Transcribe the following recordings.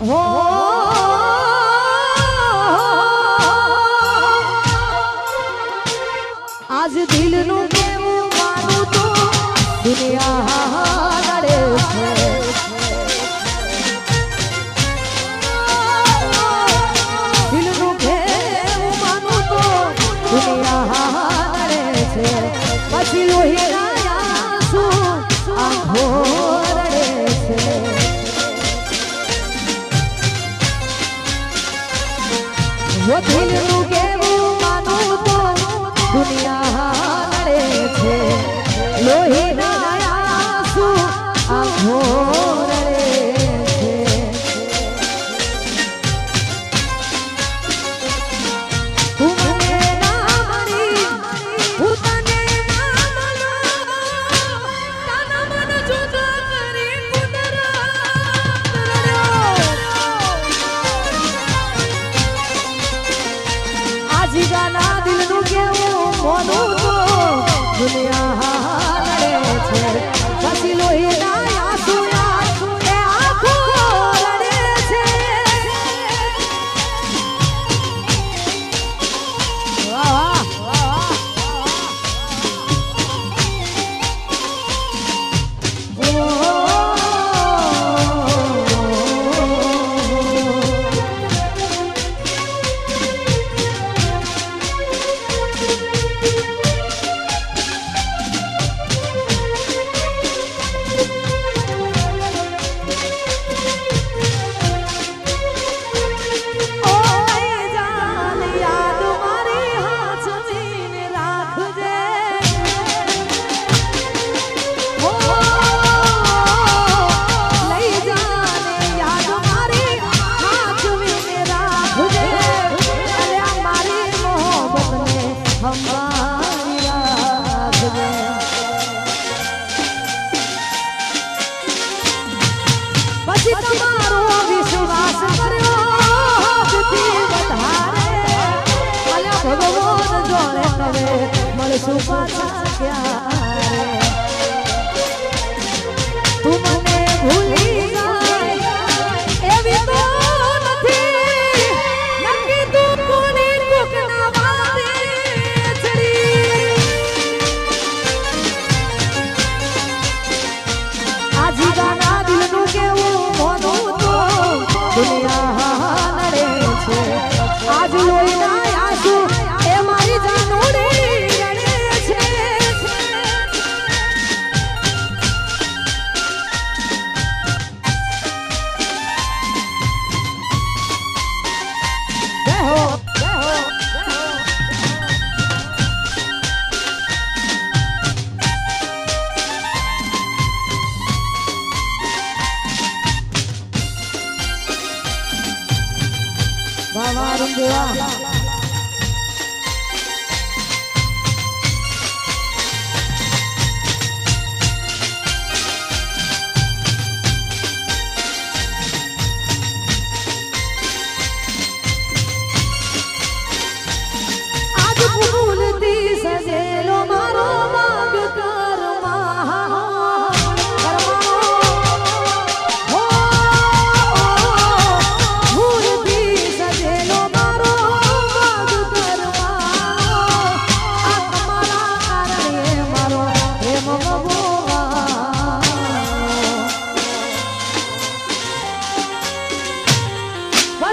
Whoa. Hello. ભૂલ્યા ભગવાન જોડે હવે મળશું પાછા ક્યાં? 希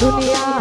दुनिया